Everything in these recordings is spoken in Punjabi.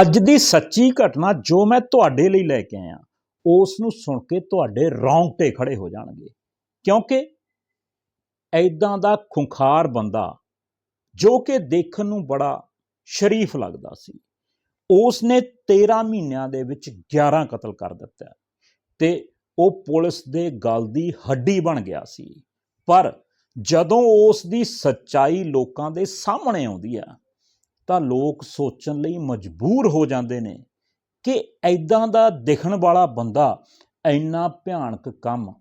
ਅੱਜ ਦੀ ਸੱਚੀ ਘਟਨਾ ਜੋ ਮੈਂ ਤੁਹਾਡੇ ਲਈ ਲੈ ਕੇ ਆਇਆ, ਉਸ ਨੂੰ ਸੁਣ ਕੇ ਤੁਹਾਡੇ ਰੌਂਗਟੇ ਖੜੇ ਹੋ ਜਾਣਗੇ। ਕਿਉਂਕਿ ਐਦਾਂ ਦਾ ਖੁੰਖਾਰ ਬੰਦਾ ਜੋ ਕਿ ਦੇਖਣ ਨੂੰ ਬੜਾ ਸ਼ਰੀਫ ਲੱਗਦਾ ਸੀ ਉਸ ਨੇ 13 ਮਹੀਨਿਆਂ ਦੇ ਵਿੱਚ 11 ਕਤਲ ਕਰ ਦਿੱਤਾ ਤੇ ਉਹ ਪੁਲਿਸ ਦੇ ਗਲ ਦੀ ਹੱਡੀ ਬਣ ਗਿਆ ਸੀ। ਪਰ ਜਦੋਂ ਉਸ ਦੀ ਸੱਚਾਈ ਲੋਕਾਂ ਦੇ ਸਾਹਮਣੇ ਆਉਂਦੀ ਆ ਤਾਂ ਲੋਕ ਸੋਚਣ ਲਈ ਮਜਬੂਰ ਹੋ ਜਾਂਦੇ ਨੇ ਕਿ ਐਦਾਂ ਦਾ ਦਿਖਣ ਵਾਲਾ ਬੰਦਾ ਇੰਨਾ ਭਿਆਨਕ ਕੰਮ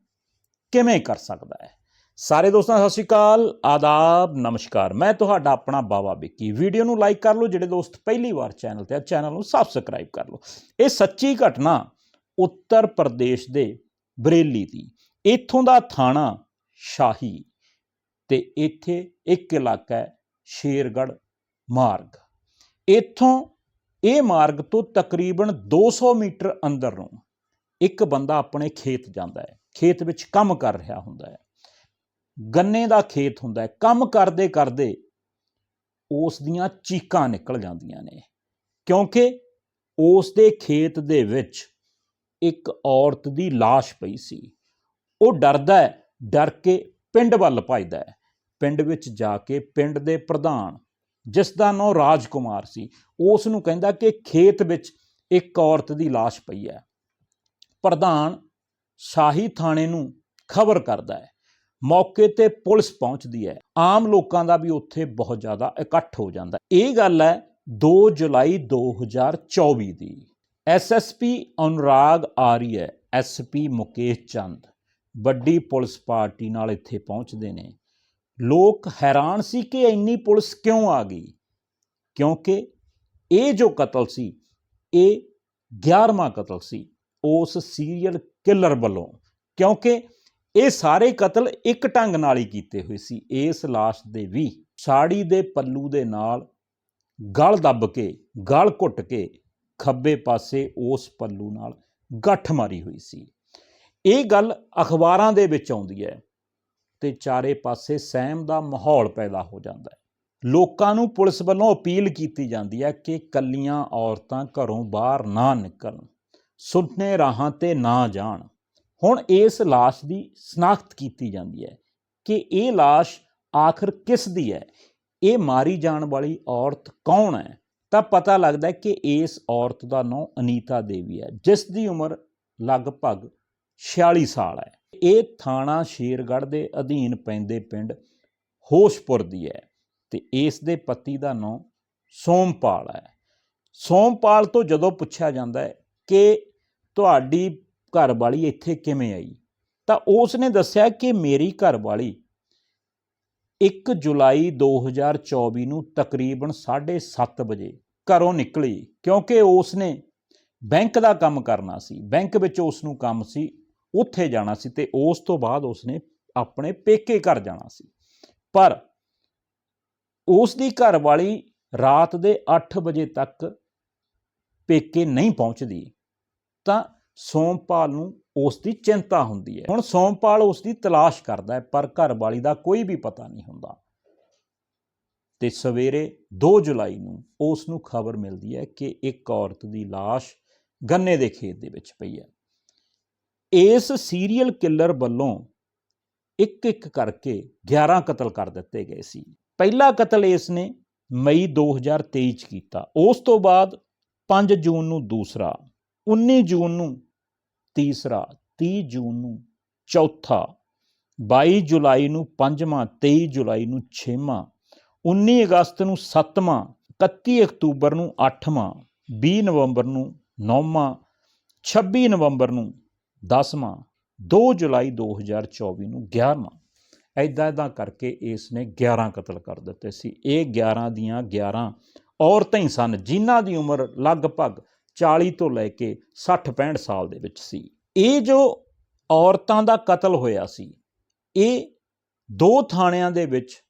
ਕਿਵੇਂ ਕਰ ਸਕਦਾ ਹੈ। ਸਾਰੇ ਦੋਸਤਾਂ, ਸਤਿ ਸ਼੍ਰੀ ਅਕਾਲ, ਆਦਾਬ, ਨਮਸਕਾਰ। ਮੈਂ ਤੁਹਾਡਾ ਆਪਣਾ ਬਾਵਾ ਵਿੱਕੀ। ਵੀਡੀਓ ਨੂੰ ਲਾਈਕ ਕਰ ਲਓ, ਜਿਹੜੇ ਦੋਸਤ ਪਹਿਲੀ ਵਾਰ ਚੈਨਲ ਤੇ ਆ, ਚੈਨਲ ਨੂੰ ਸਬਸਕ੍ਰਾਈਬ ਕਰ ਲਓ। ਇਹ ਸੱਚੀ ਘਟਨਾ ਉੱਤਰ ਪ੍ਰਦੇਸ਼ ਦੇ ਬਰੇਲੀ ਦੀ। ਇੱਥੋਂ ਦਾ ਥਾਣਾ ਸ਼ਾਹੀ ਤੇ ਇੱਥੇ ਇੱਕ ਇਲਾਕਾ ਹੈ ਸ਼ੇਰਗੜ੍ਹ। ਮਾਰਗ। ਇੱਥੋਂ ਇਹ ਮਾਰਗ ਤੋਂ ਤਕਰੀਬਨ 200 ਮੀਟਰ ਅੰਦਰ ਨੂੰ ਇੱਕ ਬੰਦਾ ਆਪਣੇ ਖੇਤ ਜਾਂਦਾ ਹੈ। ਖੇਤ ਵਿੱਚ ਕੰਮ ਕਰ ਰਿਹਾ ਹੁੰਦਾ ਹੈ। ਗੰਨੇ ਦਾ ਖੇਤ ਹੁੰਦਾ ਹੈ। ਕੰਮ ਕਰਦੇ ਕਰਦੇ ਉਸ ਦੀਆਂ ਚੀਕਾਂ ਨਿਕਲ ਜਾਂਦੀਆਂ ਨੇ। ਕਿਉਂਕਿ ਉਸ ਦੇ ਖੇਤ ਦੇ ਵਿੱਚ ਇੱਕ ਔਰਤ ਦੀ লাশ ਪਈ ਸੀ। ਉਹ ਡਰਦਾ ਹੈ, ਡਰ ਕੇ ਪਿੰਡ ਵੱਲ ਭੱਜਦਾ ਹੈ। ਪਿੰਡ ਵਿੱਚ ਜਾ ਕੇ ਪਿੰਡ ਦੇ ਪ੍ਰਧਾਨ ਜਿਸ ਦਾ ਨਾਂ ਰਾਜਕੁਮਾਰ ਸੀ, ਉਸ ਨੂੰ ਕਹਿੰਦਾ ਕਿ ਖੇਤ ਵਿੱਚ ਇੱਕ ਔਰਤ ਦੀ লাশ ਪਈ ਹੈ। ਪ੍ਰਧਾਨ ਸ਼ਾਹੀ ਥਾਣੇ ਨੂੰ ਖਬਰ ਕਰਦਾ ਹੈ। ਮੌਕੇ ਤੇ ਪੁਲਿਸ ਪਹੁੰਚਦੀ ਹੈ। ਆਮ ਲੋਕਾਂ ਦਾ ਵੀ ਉੱਥੇ ਬਹੁਤ ਜ਼ਿਆਦਾ ਇਕੱਠ ਹੋ ਜਾਂਦਾ ਇਹ ਗੱਲ ਹੈ 2 ਜੁਲਾਈ 2024 ਦੀ। SSP Anurag Arya SP Mukesh Chand. ਵੱਡੀ ਪੁਲਿਸ ਪਾਰਟੀ ਨਾਲ ਇੱਥੇ ਪਹੁੰਚਦੇ ਨੇ। ਲੋਕ ਹੈਰਾਨ ਸੀ ਕਿ ਇੰਨੀ ਪੁਲਿਸ ਕਿਉਂ ਆ ਗਈ? ਕਿਉਂਕਿ ਇਹ ਜੋ ਕਤਲ ਸੀ, ਇਹ 11ਵਾਂ ਕਤਲ ਸੀ, ਉਸ ਸੀਰੀਅਲ ਕਿਲਰ ਵੱਲੋਂ। ਕਿਉਂਕਿ ਇਹ ਸਾਰੇ ਕਤਲ ਇੱਕ ਢੰਗ ਨਾਲ ਹੀ ਕੀਤੇ ਹੋਏ ਸੀ, ਇਸ ਲਾਸ਼ ਦੇ ਵੀ। ਸਾੜੀ ਦੇ ਪੱਲੂ ਦੇ ਨਾਲ ਗਲ ਦੱਬ ਕੇ, ਗਲ ਘੁੱਟ ਕੇ ਖੱਬੇ ਪਾਸੇ ਉਸ ਪੱਲੂ ਨਾਲ ਗੱਠ ਮਾਰੀ ਹੋਈ ਸੀ। ਇਹ ਗੱਲ ਅਖਬਾਰਾਂ ਦੇ ਵਿੱਚ ਆਉਂਦੀ ਹੈ। ਤੇ ਚਾਰੇ ਪਾਸੇ ਸਹਿਮ ਦਾ ਮਾਹੌਲ ਪੈਦਾ ਹੋ ਜਾਂਦਾ ਹੈ ਲੋਕਾਂ ਨੂੰ ਪੁਲਿਸ ਵੱਲੋਂ ਅਪੀਲ ਕੀਤੀ ਜਾਂਦੀ ਹੈ ਕਿ ਕੱਲੀਆਂ ਔਰਤਾਂ ਘਰੋਂ ਬਾਹਰ ਨਾ ਨਿਕਲਣ ਸੁੰਨੇ ਰਾਹਾਂ ਤੇ ਨਾ ਜਾਣ ਹੁਣ ਇਸ লাশ ਦੀ ਸਨਾਖਤ ਕੀਤੀ ਜਾਂਦੀ ਹੈ ਕਿ ਇਹ লাশ ਆਖਰ ਕਿਸ ਦੀ ਹੈ ਇਹ ਮਾਰੀ ਜਾਣ ਵਾਲੀ ਔਰਤ ਕੌਣ ਹੈ ਤਾਂ ਪਤਾ ਲੱਗਦਾ ਹੈ ਕਿ ਇਸ ਔਰਤ ਦਾ ਨਾਮ ਅਨੀਤਾ ਦੇਵੀ ਹੈ ਜਿਸ ਦੀ ਉਮਰ ਲਗਭਗ 46 ਸਾਲ ਹੈ ਇਹ ਥਾਣਾ ਸ਼ੇਰਗੜ੍ਹ ਦੇ ਅਧੀਨ ਪੈਂਦੇ ਪਿੰਡ ਹੋਸ਼ਪੁਰ ਦੀ ਹੈ ਤੇ ਇਸ ਦੇ ਪਤੀ ਦਾ ਨਾਮ ਸੋਮਪਾਲ ਹੈ। ਸੋਮਪਾਲ ਤੋਂ ਜਦੋਂ ਪੁੱਛਿਆ ਜਾਂਦਾ ਹੈ ਕਿ ਤੁਹਾਡੀ ਘਰਵਾਲੀ ਇੱਥੇ ਕਿਵੇਂ ਆਈ, ਤਾਂ ਉਸ ਨੇ ਦੱਸਿਆ ਕਿ ਮੇਰੀ ਘਰਵਾਲੀ 1 ਜੁਲਾਈ 2024 ਨੂੰ ਤਕਰੀਬਨ 7:30 ਵਜੇ ਘਰੋਂ ਨਿਕਲੀ ਕਿਉਂਕਿ ਉਸ ਨੇ ਬੈਂਕ ਦਾ ਕੰਮ ਕਰਨਾ ਸੀ। ਬੈਂਕ ਵਿੱਚ ਉਸ ਨੂੰ ਕੰਮ ਸੀ ਉੱਥੇ ਜਾਣਾ ਸੀ ਤੇ ਉਸ ਤੋਂ ਬਾਅਦ ਉਸਨੇ ਆਪਣੇ ਪੇਕੇ ਘਰ ਜਾਣਾ ਸੀ। ਪਰ ਉਸ ਦੀ ਘਰਵਾਲੀ ਰਾਤ ਦੇ 8 ਵਜੇ ਤੱਕ ਪੇਕੇ ਨਹੀਂ ਪਹੁੰਚਦੀ, ਤਾਂ ਸੋਮਪਾਲ ਨੂੰ ਉਸ ਦੀ ਚਿੰਤਾ ਹੁੰਦੀ ਹੈ। ਹੁਣ ਸੋਮਪਾਲ ਉਸ ਦੀ ਤਲਾਸ਼ ਕਰਦਾ ਹੈ, ਪਰ ਘਰਵਾਲੀ ਦਾ ਕੋਈ ਵੀ ਪਤਾ ਨਹੀਂ ਹੁੰਦਾ। ਤੇ ਸਵੇਰੇ 2 ਜੁਲਾਈ ਨੂੰ ਉਸ ਨੂੰ ਖਬਰ ਮਿਲਦੀ ਹੈ ਕਿ ਇੱਕ ਔਰਤ ਦੀ লাশ ਗੰਨੇ ਦੇ ਖੇਤ ਦੇ ਵਿੱਚ ਪਈ ਹੈ। ਇਸ ਸੀਰੀਅਲ ਕਿਲਰ ਵੱਲੋਂ ਇੱਕ ਇੱਕ ਕਰਕੇ 11 ਕਤਲ ਕਰ ਦਿੱਤੇ ਗਏ ਸੀ। ਪਹਿਲਾ ਕਤਲ ਇਸ ਨੇ ਮਈ 2023 ਚ ਕੀਤਾ। ਉਸ ਤੋਂ ਬਾਅਦ 5 ਜੂਨ ਨੂੰ ਦੂਸਰਾ 19 ਜੂਨ ਨੂੰ ਤੀਸਰਾ 30 ਜੂਨ ਨੂੰ ਚੌਥਾ 22 ਜੁਲਾਈ ਨੂੰ ਪੰਜਵਾਂ 23 ਜੁਲਾਈ ਨੂੰ ਛੇਵਾਂ 19 ਅਗਸਤ ਨੂੰ ਸੱਤਵਾਂ 31 ਅਕਤੂਬਰ ਨੂੰ ਅੱਠਵਾਂ 20 ਨਵੰਬਰ ਨੂੰ ਨੌਵਾਂ 26 ਨਵੰਬਰ ਨੂੰ 10ਵਾਂ 2 ਜੁਲਾਈ 2024 ਨੂੰ 11ਵਾਂ ਐਦਾਂ ਐਦਾਂ ਕਰਕੇ ਇਸ ਨੇ 11 ਕਤਲ ਕਰ ਦਿੱਤੇ ਸੀ। ਇਹ 11 ਦੀਆਂ 11 ਔਰਤਾਂ ਹੀ ਸਨ ਜਿਨ੍ਹਾਂ ਦੀ ਉਮਰ ਲਗਭਗ 40 ਤੋਂ ਲੈ ਕੇ 60 65 ਸਾਲ ਦੇ ਵਿੱਚ ਸੀ। ਇਹ ਜੋ ਔਰਤਾਂ ਦਾ ਕਤਲ ਹੋਇਆ ਸੀ, ਇਹ ਦੋ ਥਾਣਿਆਂ ਦੇ ਵਿੱਚ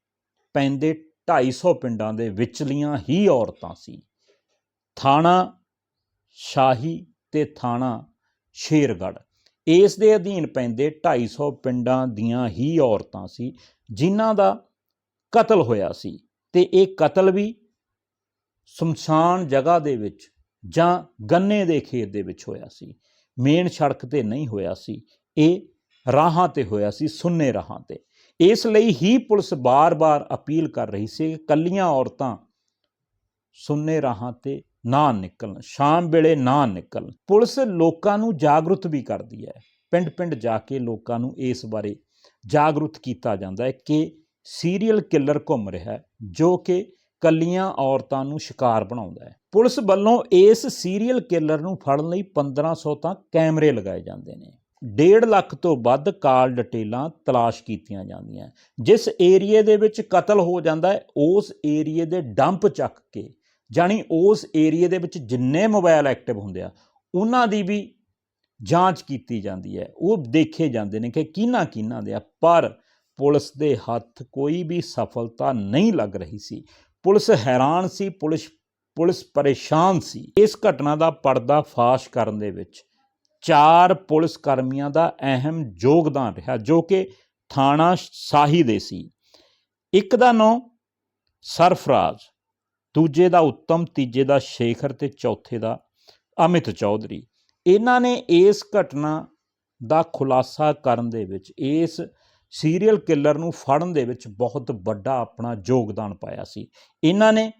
ਪੈਂਦੇ 250 ਪਿੰਡਾਂ ਦੇ ਵਿਚਲੀਆਂ ਹੀ ਔਰਤਾਂ ਸੀ। ਥਾਣਾ ਸ਼ਾਹੀ ਤੇ ਥਾਣਾ ਸ਼ੇਰਗੜ੍ਹ। ਇਸ ਦੇ ਅਧੀਨ ਪੈਂਦੇ 250 ਪਿੰਡਾਂ ਦੀਆਂ ਹੀ ਔਰਤਾਂ ਸੀ, ਜਿਨ੍ਹਾਂ ਦਾ ਕਤਲ ਹੋਇਆ ਸੀ ਤੇ ਇਹ ਕਤਲ ਵੀ ਸ਼ਮਸ਼ਾਨ ਜਗ੍ਹਾ ਦੇ ਵਿੱਚ ਜਾਂ ਗੰਨੇ ਦੇ ਖੇਤ ਦੇ ਵਿੱਚ ਹੋਇਆ ਸੀ। ਮੇਨ ਸੜਕ ਤੇ ਨਹੀਂ ਹੋਇਆ ਸੀ, ਇਹ ਰਾਹਾਂ ਤੇ ਹੋਇਆ ਸੀ, ਸੁੰਨੇ ਰਾਹਾਂ ਤੇ। ਇਸ ਲਈ ਹੀ ਪੁਲਿਸ ਬਾਰ-ਬਾਰ ਅਪੀਲ ਕਰ ਰਹੀ ਸੀ ਕਿ ਕੱਲੀਆਂ ਔਰਤਾਂ ਸੁੰਨੇ ਰਾਹਾਂ ਤੇ ਨਾ ਨਿਕਲਣ, ਸ਼ਾਮ ਵੇਲੇ ਨਾ ਨਿਕਲਣ। ਪੁਲਿਸ ਲੋਕਾਂ ਨੂੰ ਜਾਗਰੂਕ ਵੀ ਕਰਦੀ ਹੈ। ਪਿੰਡ-ਪਿੰਡ ਜਾ ਕੇ ਲੋਕਾਂ ਨੂੰ ਇਸ ਬਾਰੇ ਜਾਗਰੂਕ ਕੀਤਾ ਜਾਂਦਾ ਹੈ ਕਿ ਸੀਰੀਅਲ ਕਿਲਰ ਘੁੰਮ ਰਿਹਾ ਹੈ, ਜੋ ਕਿ ਕੱਲੀਆਂ ਔਰਤਾਂ ਨੂੰ ਸ਼ਿਕਾਰ ਬਣਾਉਂਦਾ ਹੈ। ਪੁਲਿਸ ਵੱਲੋਂ ਇਸ ਸੀਰੀਅਲ ਕਿਲਰ ਨੂੰ ਫੜਨ ਲਈ 1500 ਤਾਂ ਕੈਮਰੇ ਲਗਾਏ ਜਾਂਦੇ ਨੇ। 1.5 ਲੱਖ ਤੋਂ ਵੱਧ ਕਾਲ ਡਿਟੇਲਾਂ ਤਲਾਸ਼ ਕੀਤੀਆਂ ਜਾਂਦੀਆਂ ਜਿਸ ਏਰੀਏ ਦੇ ਵਿੱਚ ਕਤਲ ਹੋ ਜਾਂਦਾ ਹੈ, ਉਸ ਏਰੀਏ ਦੇ ਡੰਪ ਚੱਕ ਕੇ ਜਾਨੀ ਉਸ ਏਰੀਏ ਦੇ ਵਿੱਚ ਜਿੰਨੇ ਮੋਬਾਈਲ ਐਕਟਿਵ ਹੁੰਦੇ ਆ, ਉਹਨਾਂ ਦੀ ਵੀ ਜਾਂਚ ਕੀਤੀ ਜਾਂਦੀ ਹੈ। ਉਹ ਦੇਖੇ ਜਾਂਦੇ ਨੇ ਕਿ ਕਿਹਨਾਂ ਕਿਹਨਾਂ ਦੇ ਆ, ਪਰ ਪੁਲਿਸ ਦੇ ਹੱਥ ਕੋਈ ਵੀ ਸਫਲਤਾ ਨਹੀਂ ਲੱਗ ਰਹੀ ਸੀ। ਪੁਲਿਸ ਹੈਰਾਨ ਸੀ, ਪੁਲਿਸ ਪੁਲਿਸ ਪਰੇਸ਼ਾਨ ਸੀ। ਇਸ ਘਟਨਾ ਦਾ ਪਰਦਾ ਫਾਸ਼ ਕਰਨ ਦੇ ਵਿੱਚ ਚਾਰ ਪੁਲਿਸ ਕਰਮੀਆਂ ਦਾ ਅਹਿਮ ਯੋਗਦਾਨ ਰਿਹਾ, ਜੋ ਕਿ ਥਾਣਾ ਸਾਹੀ ਦੇ ਸੀ। ਇੱਕ ਦਾ ਨਾਮ ਸਰਫਰਾਜ਼ ਦੂਜੇ ਦਾ ਉੱਤਮ, ਤੀਜੇ ਦਾ ਸ਼ੇਖਰ ਤੇ ਚੌਥੇ ਦਾ ਅਮਿਤ ਚੌਧਰੀ। ਇਹਨਾਂ ਨੇ ਇਸ ਘਟਨਾ ਦਾ ਖੁਲਾਸਾ ਕਰਨ ਦੇ ਵਿੱਚ, ਇਸ ਸੀਰੀਅਲ ਕਿਲਰ ਨੂੰ ਫੜਨ ਦੇ ਵਿੱਚ ਬਹੁਤ ਵੱਡਾ ਆਪਣਾ ਯੋਗਦਾਨ ਪਾਇਆ ਸੀ। ਇਹਨਾਂ ਨੇ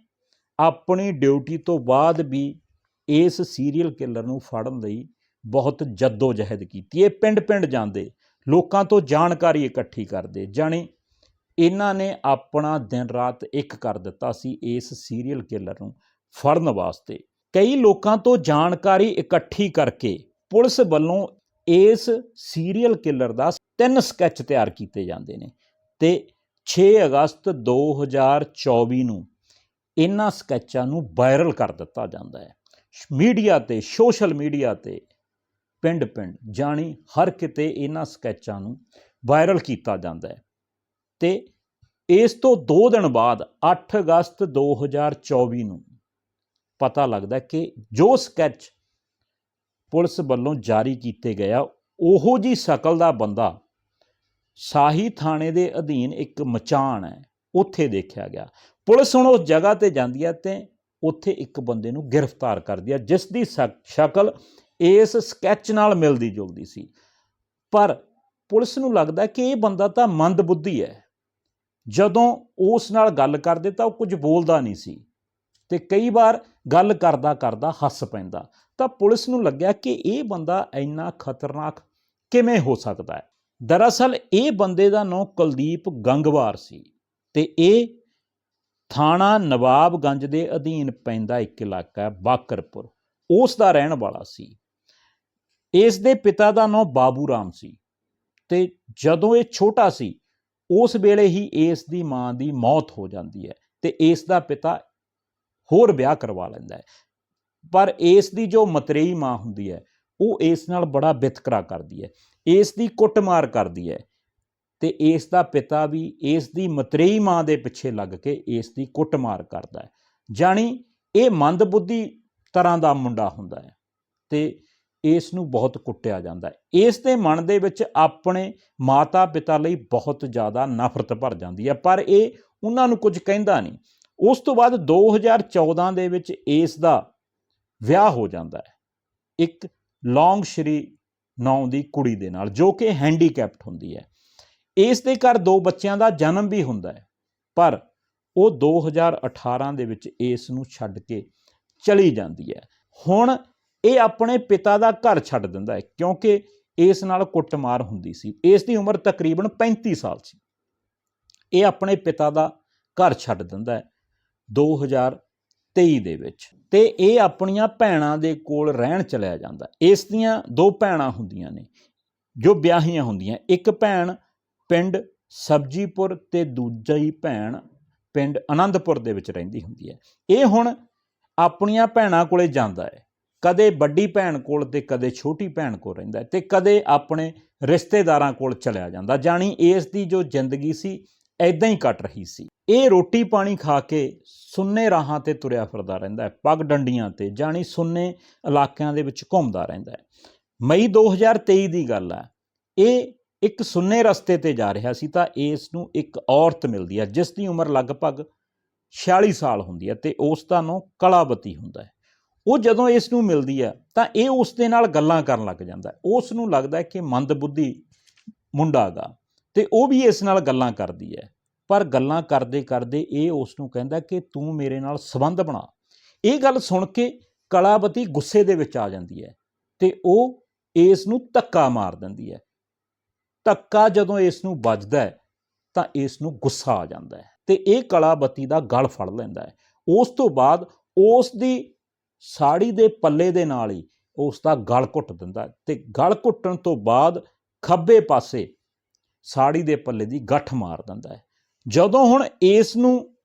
ਆਪਣੀ ਡਿਊਟੀ ਤੋਂ ਬਾਅਦ ਵੀ ਇਸ ਸੀਰੀਅਲ ਕਿਲਰ ਨੂੰ ਫੜਨ ਲਈ ਬਹੁਤ ਜਹਿਦ ਕੀਤੀ। ਇਹ ਪਿੰਡ-ਪਿੰਡ ਜਾਂਦੇ, ਲੋਕਾਂ ਤੋਂ ਜਾਣਕਾਰੀ ਇਕੱਠੀ ਕਰਦੇ, ਜਾਣੀ ਇਹਨਾਂ ਨੇ ਆਪਣਾ ਦਿਨ ਰਾਤ ਇੱਕ ਕਰ ਦਿੱਤਾ ਸੀ ਇਸ ਸੀਰੀਅਲ ਕਿਲਰ ਨੂੰ ਫੜਨ ਵਾਸਤੇ। ਕਈ ਲੋਕਾਂ ਤੋਂ ਜਾਣਕਾਰੀ ਇਕੱਠੀ ਕਰਕੇ ਪੁਲਿਸ ਵੱਲੋਂ ਇਸ ਸੀਰੀਅਲ ਕਿਲਰ ਦਾ ਤਿੰਨ ਸਕੈਚ ਤਿਆਰ ਕੀਤੇ ਜਾਂਦੇ ਨੇ ਤੇ 6 ਅਗਸਤ 2024 ਨੂੰ ਇਹਨਾਂ ਸਕੈਚਾਂ ਨੂੰ ਵਾਇਰਲ ਕਰ ਦਿੱਤਾ ਜਾਂਦਾ ਹੈ। ਮੀਡੀਆ ਤੇ ਸੋਸ਼ਲ ਮੀਡੀਆ ਤੇ, ਪਿੰਡ-ਪਿੰਡ, ਜਾਣੀ ਹਰ ਕਿਤੇ ਇਹਨਾਂ ਸਕੈਚਾਂ ਨੂੰ ਵਾਇਰਲ ਕੀਤਾ ਜਾਂਦਾ ਹੈ। ਤੇ ਇਸ ਤੋਂ 2 ਦਿਨ ਬਾਅਦ 8 ਅਗਸਤ 2024 ਨੂੰ ਪਤਾ ਲੱਗਦਾ ਕਿ ਜੋ ਸਕੈਚ ਪੁਲਿਸ ਵੱਲੋਂ ਜਾਰੀ ਕੀਤੇ ਗਿਆ ਉਹੋ ਜੀ ਸ਼ਕਲ ਦਾ ਬੰਦਾ ਸਾਹੀ ਥਾਣੇ ਦੇ ਅਧੀਨ ਇੱਕ ਮਚਾਨ ਹੈ, ਉੱਥੇ ਦੇਖਿਆ ਗਿਆ। ਪੁਲਿਸ ਹੁਣ ਉਸ ਜਗ੍ਹਾ ਤੇ ਜਾਂਦੀ ਹੈ ਤੇ ਉੱਥੇ ਇੱਕ ਬੰਦੇ ਨੂੰ ਗ੍ਰਿਫਤਾਰ ਕਰਦੀ ਹੈ, ਜਿਸ ਦੀ ਸ਼ਕਲ ਇਸ ਸਕੈਚ ਨਾਲ ਮਿਲਦੀ ਜੁਲਦੀ ਸੀ। ਪਰ ਪੁਲਿਸ ਨੂੰ ਲੱਗਦਾ ਕਿ ਇਹ ਬੰਦਾ ਤਾਂ ਮੰਦਬੁੱਧੀ ਹੈ। ਜਦੋਂ ਉਸ ਨਾਲ ਗੱਲ ਕਰਦੇ ਤਾਂ ਉਹ ਕੁਝ ਬੋਲਦਾ ਨਹੀਂ ਸੀ ਤੇ ਕਈ ਵਾਰ ਗੱਲ ਕਰਦਾ ਕਰਦਾ ਹੱਸ ਪੈਂਦਾ। ਤਾਂ ਪੁਲਿਸ ਨੂੰ ਲੱਗਿਆ ਕਿ ਇਹ ਬੰਦਾ ਇੰਨਾ ਖਤਰਨਾਕ ਕਿਵੇਂ ਹੋ ਸਕਦਾ ਹੈ? ਦਰਅਸਲ ਇਹ ਬੰਦੇ ਦਾ ਨਾਮ ਕੁਲਦੀਪ ਗੰਗਵਾਰ ਸੀ ਤੇ ਇਹ ਥਾਣਾ ਨਵਾਬਗੰਜ ਦੇ ਅਧੀਨ ਪੈਂਦਾ ਇੱਕ ਇਲਾਕਾ ਹੈ ਬਾਕਰਪੁਰ। ਉਸ ਦਾ ਰਹਿਣ ਵਾਲਾ ਸੀ। ਇਸ ਦੇ ਪਿਤਾ ਦਾ ਨਾਮ ਬਾਬੂ ਰਾਮ ਸੀ ਤੇ ਜਦੋਂ ਇਹ ਛੋਟਾ ਸੀ ਉਸ ਵੇਲੇ ਹੀ ਇਸ ਦੀ ਮਾਂ ਦੀ ਮੌਤ ਹੋ ਜਾਂਦੀ ਹੈ ਤੇ ਇਸ ਦਾ ਪਿਤਾ ਹੋਰ ਵਿਆਹ ਕਰਵਾ ਲੈਂਦਾ ਹੈ। ਪਰ ਇਸ ਦੀ ਜੋ ਮਤਰੇਈ ਮਾਂ ਹੁੰਦੀ ਹੈ, ਉਹ ਇਸ ਨਾਲ ਬੜਾ ਵਿਤਕਰਾ ਕਰਦੀ ਹੈ। ਇਸ ਦੀ ਕੁੱਟਮਾਰ ਕਰਦੀ ਹੈ ਤੇ ਇਸ ਦਾ ਪਿਤਾ ਵੀ ਇਸ ਦੀ ਮਤਰੇਈ ਮਾਂ ਦੇ ਪਿੱਛੇ ਲੱਗ ਕੇ ਇਸ ਦੀ ਕੁੱਟਮਾਰ ਕਰਦਾ ਹੈ। ਜਾਣੀ ਇਹ ਮੰਦਬੁੱਧੀ ਤਰ੍ਹਾਂ ਦਾ ਮੁੰਡਾ ਹੁੰਦਾ ਹੈ ਤੇ ਇਸ ਨੂੰ ਬਹੁਤ ਕੁੱਟਿਆ ਜਾਂਦਾ ਹੈ। ਇਸ ਦੇ ਮਨ ਦੇ ਵਿੱਚ ਆਪਣੇ ਮਾਤਾ ਪਿਤਾ ਲਈ ਬਹੁਤ ਜ਼ਿਆਦਾ ਨਫ਼ਰਤ ਭਰ ਜਾਂਦੀ ਹੈ, ਪਰ ਇਹ ਉਹਨਾਂ ਨੂੰ ਕੁਝ ਕਹਿੰਦਾ ਨਹੀਂ। ਉਸ ਤੋਂ ਬਾਅਦ 2014 ਦੇ ਵਿੱਚ ਇਸ ਦਾ ਵਿਆਹ ਹੋ ਜਾਂਦਾ ਹੈ। ਇੱਕ ਲੌਂਗ ਸ਼੍ਰੀ ਨਾਂ ਦੀ ਕੁੜੀ ਦੇ ਨਾਲ, ਜੋ ਕਿ ਹੈਂਡੀਕੈਪਟ ਹੁੰਦੀ ਹੈ। ਇਸ ਦੇ ਘਰ ਦੋ ਬੱਚਿਆਂ ਦਾ ਜਨਮ ਵੀ ਹੁੰਦਾ ਹੈ, ਪਰ ਉਹ 2018 ਦੇ ਵਿੱਚ ਇਸ ਨੂੰ ਛੱਡ ਕੇ ਚਲੀ ਜਾਂਦੀ ਹੈ। ਹੁਣ ਇਹ ਆਪਣੇ ਪਿਤਾ ਦਾ ਘਰ ਛੱਡ ਦਿੰਦਾ ਹੈ, ਕਿਉਂਕਿ ਇਸ ਨਾਲ ਕੁੱਟਮਾਰ ਹੁੰਦੀ ਸੀ। ਇਸ ਦੀ ਉਮਰ ਤਕਰੀਬਨ 35 ਸਾਲ ਸੀ। ਇਹ ਆਪਣੇ ਪਿਤਾ ਦਾ ਘਰ ਛੱਡ ਦਿੰਦਾ ਹੈ 2023 ਦੇ ਵਿੱਚ। ਤੇ ਇਹ ਆਪਣੀਆਂ ਭੈਣਾਂ ਦੇ ਕੋਲ ਰਹਿਣ ਚਲਿਆ ਜਾਂਦਾ ਇਸ ਦੀਆਂ ਦੋ ਭੈਣਾਂ ਹੁੰਦੀਆਂ ਨੇ, ਜੋ ਵਿਆਹੀਆਂ ਹੁੰਦੀਆਂ ਇੱਕ ਭੈਣ ਪਿੰਡ ਸਬਜੀਪੁਰ ਤੇ ਦੂਜੀ ਭੈਣ ਪਿੰਡ ਆਨੰਦਪੁਰ ਦੇ ਵਿੱਚ ਰਹਿੰਦੀ ਹੁੰਦੀ ਹੈ। ਇਹ ਹੁਣ ਆਪਣੀਆਂ ਭੈਣਾਂ ਕੋਲੇ ਜਾਂਦਾ ਹੈ। ਕਦੇ ਵੱਡੀ ਭੈਣ ਕੋਲ ਤੇ ਕਦੇ ਛੋਟੀ ਭੈਣ ਕੋਲ ਰਹਿੰਦਾ ਤੇ ਕਦੇ ਆਪਣੇ ਰਿਸ਼ਤੇਦਾਰਾਂ ਕੋਲ ਚਲਿਆ ਜਾਂਦਾ ਜਾਣੀ ਇਸ ਦੀ ਜੋ ਜ਼ਿੰਦਗੀ ਸੀ ਐਦਾਂ ਹੀ ਕੱਟ ਰਹੀ ਸੀ। ਇਹ ਰੋਟੀ ਪਾਣੀ ਖਾ ਕੇ ਸੁੰਨੇ ਰਾਹਾਂ ਤੇ ਤੁਰਿਆ ਫਿਰਦਾ ਰਹਿੰਦਾ ਹੈ, ਪੱਗ ਡੰਡੀਆਂ ਤੇ, ਜਾਣੀ ਸੁੰਨੇ ਇਲਾਕਿਆਂ ਦੇ ਵਿੱਚ ਘੁੰਮਦਾ ਰਹਿੰਦਾ ਹੈ। ਮਈ 2023 ਦੀ ਗੱਲ ਹੈ, ਇਹ ਇੱਕ ਸੁੰਨੇ ਰਸਤੇ ਤੇ ਜਾ ਰਿਹਾ ਸੀ ਤਾਂ ਇਸ ਨੂੰ ਇੱਕ ਔਰਤ ਮਿਲਦੀ ਹੈ, ਜਿਸ ਦੀ ਉਮਰ ਲਗਭਗ 46 ਸਾਲ ਹੁੰਦੀ ਹੈ ਤੇ ਉਸ ਦਾ ਨਾਮ ਕਲਾਵਤੀ ਹੁੰਦਾ ਹੈ। ਉਹ ਜਦੋਂ ਇਸ ਨੂੰ ਮਿਲਦੀ ਹੈ, ਤਾਂ ਇਹ ਉਸ ਦੇ ਨਾਲ ਗੱਲਾਂ ਕਰਨ ਲੱਗ ਜਾਂਦਾ ਉਸ ਨੂੰ ਲੱਗਦਾ ਹੈ ਕਿ ਮੰਦਬੁੱਧੀ ਮੁੰਡਾ ਗਾ ਤੇ ਉਹ ਵੀ ਇਸ ਨਾਲ ਗੱਲਾਂ ਕਰਦੀ ਹੈ। ਪਰ ਗੱਲਾਂ ਕਰਦੇ ਕਰਦੇ ਇਹ ਉਸ ਨੂੰ ਕਹਿੰਦਾ ਕਿ ਤੂੰ ਮੇਰੇ ਨਾਲ ਸੰਬੰਧ ਬਣਾ। ਇਹ ਗੱਲ ਸੁਣ ਕੇ ਕਲਾਵਤੀ ਗੁੱਸੇ ਦੇ ਵਿੱਚ ਆ ਜਾਂਦੀ ਹੈ ਤੇ ਉਹ ਇਸ ਨੂੰ ਧੱਕਾ ਮਾਰ ਦਿੰਦੀ ਹੈ। ਧੱਕਾ ਜਦੋਂ ਇਸ ਨੂੰ ਵੱਜਦਾ ਹੈ, ਤਾਂ ਇਸ ਨੂੰ ਗੁੱਸਾ ਆ ਜਾਂਦਾ ਹੈ ਤੇ ਇਹ ਕਲਾਵਤੀ ਦਾ ਗਲ ਫੜ ਲੈਂਦਾ ਹੈ। ਉਸ ਤੋਂ ਬਾਅਦ ਉਸ ਦੀ ਸਾੜੀ ਦੇ ਪੱਲੇ ਦੇ ਨਾਲ ਹੀ ਉਸ ਦਾ ਗਲ ਘੁੱਟ ਦਿੰਦਾ ਤੇ ਗਲ ਘੁੱਟਣ ਤੋਂ ਬਾਅਦ ਖੱਬੇ ਪਾਸੇ ਸਾੜੀ ਦੇ ਪੱਲੇ ਦੀ ਗੱਠ ਮਾਰ ਦਿੰਦਾ ਹੈ। ਜਦੋਂ ਹੁਣ ਇਸ ਨੂੰ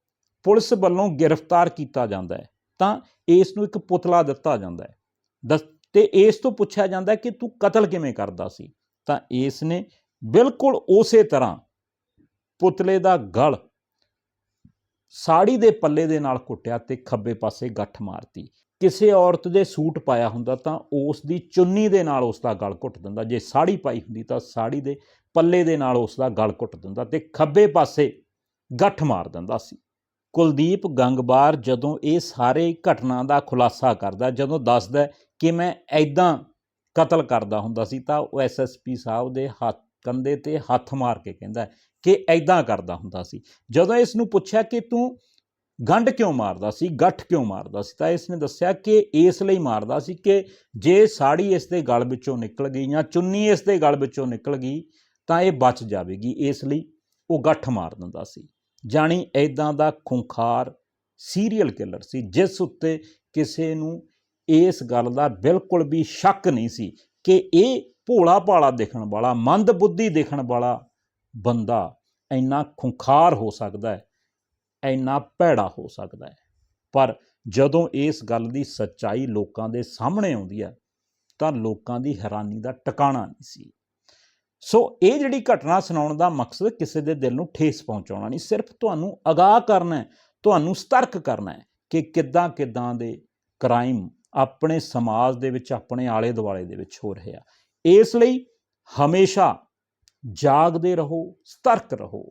ਪੁਲਿਸ ਵੱਲੋਂ ਗ੍ਰਿਫਤਾਰ ਕੀਤਾ ਜਾਂਦਾ ਹੈ, ਤਾਂ ਇਸ ਨੂੰ ਇੱਕ ਪੁਤਲਾ ਦਿੱਤਾ ਜਾਂਦਾ ਹੈ। ਦਸ- ਤੇ ਇਸ ਤੋਂ ਪੁੱਛਿਆ ਜਾਂਦਾ ਕਿ ਤੂੰ ਕਤਲ ਕਿਵੇਂ ਕਰਦਾ ਸੀ? ਤਾਂ ਇਸ ਨੇ ਬਿਲਕੁਲ ਉਸੇ ਤਰ੍ਹਾਂ ਪੁਤਲੇ ਦਾ ਗਲ ਸਾੜੀ ਦੇ ਪੱਲੇ ਦੇ ਨਾਲ ਕੁੱਟਿਆ ਤੇ ਖੱਬੇ ਪਾਸੇ ਗੱਠ ਮਾਰਤੀ। ਕਿਸੇ ਔਰਤ ਦੇ ਸੂਟ ਪਾਇਆ ਹੁੰਦਾ ਤਾਂ ਉਸ ਦੀ ਚੁੰਨੀ ਦੇ ਨਾਲ ਉਸ ਦਾ ਗਲ ਘੁੱਟ ਦਿੰਦਾ। ਜੇ ਸਾੜੀ ਪਾਈ ਹੁੰਦੀ ਤਾਂ ਸਾੜੀ ਦੇ ਪੱਲੇ ਦੇ ਨਾਲ ਉਸ ਦਾ ਗਲ ਘੁੱਟ ਦਿੰਦਾ ਤੇ ਖੱਬੇ ਪਾਸੇ ਗੱਠ ਮਾਰ ਦਿੰਦਾ ਸੀ। ਕੁਲਦੀਪ ਗੰਗਬਾਰ ਜਦੋਂ ਇਹ ਸਾਰੇ ਘਟਨਾ ਦਾ ਖੁਲਾਸਾ ਕਰਦਾ, ਜਦੋਂ ਦੱਸਦਾ ਕਿ ਮੈਂ ਐਦਾਂ ਕਤਲ ਕਰਦਾ ਹੁੰਦਾ ਸੀ ਤਾਂ ਉਹ ਐਸਐਸਪੀ ਸਾਹਿਬ ਦੇ ਹੱਥ, ਕੰਧੇ ਤੇ ਹੱਥ ਮਾਰ ਕੇ ਕਹਿੰਦਾ ਕਿ ਐਦਾਂ ਕਰਦਾ ਹੁੰਦਾ ਸੀ। ਜਦੋਂ ਇਸ ਨੂੰ ਪੁੱਛਿਆ ਕਿ ਤੂੰ ਗੰਢ ਕਿਉਂ ਮਾਰਦਾ ਸੀ, ਗੱਠ ਕਿਉਂ ਮਾਰਦਾ ਸੀ? ਤਾਂ ਇਸ ਨੇ ਦੱਸਿਆ ਕਿ ਇਸ ਲਈ ਮਾਰਦਾ ਸੀ ਕਿ ਜੇ ਸਾੜੀ ਇਸ ਦੇ ਗਲ ਵਿੱਚੋਂ ਨਿਕਲ ਗਈ ਜਾਂ ਚੁੰਨੀ ਇਸ ਦੇ ਗਲ ਵਿੱਚੋਂ ਨਿਕਲ ਗਈ, ਤਾਂ ਇਹ ਬਚ ਜਾਵੇਗੀ। ਇਸ ਲਈ ਉਹ ਗੱਠ ਮਾਰ ਦਿੰਦਾ ਸੀ। ਜਾਣੀ ਐਦਾਂ ਦਾ ਖੁੰਖਾਰ ਸੀਰੀਅਲ ਕਿਲਰ ਸੀ, ਜਿਸ ਉੱਤੇ ਕਿਸੇ ਨੂੰ ਇਸ ਗੱਲ ਦਾ ਬਿਲਕੁਲ ਵੀ ਸ਼ੱਕ ਨਹੀਂ ਸੀ ਕਿ ਇਹ ਭੋਲਾ ਭਾਲਾ ਦਿਖਣ ਵਾਲਾ ਮੰਦ ਬੁੱਧੀ ਦਿਖਣ ਵਾਲਾ ਬੰਦਾ ਇੰਨਾ ਖੁੰਖਾਰ ਹੋ ਸਕਦਾ ਹੈ। ਇੰਨਾ ਭੈੜਾ ਹੋ ਸਕਦਾ ਹੈ। ਪਰ ਜਦੋਂ ਇਸ ਗੱਲ ਦੀ ਸੱਚਾਈ ਲੋਕਾਂ ਦੇ ਸਾਹਮਣੇ ਆਉਂਦੀ ਹੈ, ਤਾਂ ਲੋਕਾਂ ਦੀ ਹੈਰਾਨੀ ਦਾ ਟਿਕਾਣਾ ਨਹੀਂ ਸੀ। ਸੋ ਇਹ ਜਿਹੜੀ ਘਟਨਾ ਸੁਣਾਉਣ ਦਾ ਮਕਸਦ ਕਿਸੇ ਦੇ ਦਿਲ ਨੂੰ ਠੇਸ ਪਹੁੰਚਾਉਣਾ ਨਹੀਂ, ਸਿਰਫ ਤੁਹਾਨੂੰ ਅਗਾਹ ਕਰਨਾ ਹੈ, ਤੁਹਾਨੂੰ ਸਤਰਕ ਕਰਨਾ ਹੈ ਕਿ ਕਿੱਦਾਂ ਕਿੱਦਾਂ ਦੇ ਕ੍ਰਾਈਮ ਆਪਣੇ ਸਮਾਜ ਦੇ ਵਿੱਚ, ਆਪਣੇ ਆਲੇ ਦੁਆਲੇ ਦੇ ਵਿੱਚ ਹੋ ਰਹੇ ਆ। ਇਸ ਲਈ ਹਮੇਸ਼ਾ ਜਾਗਦੇ ਰਹੋ, ਸਤਰਕ ਰਹੋ।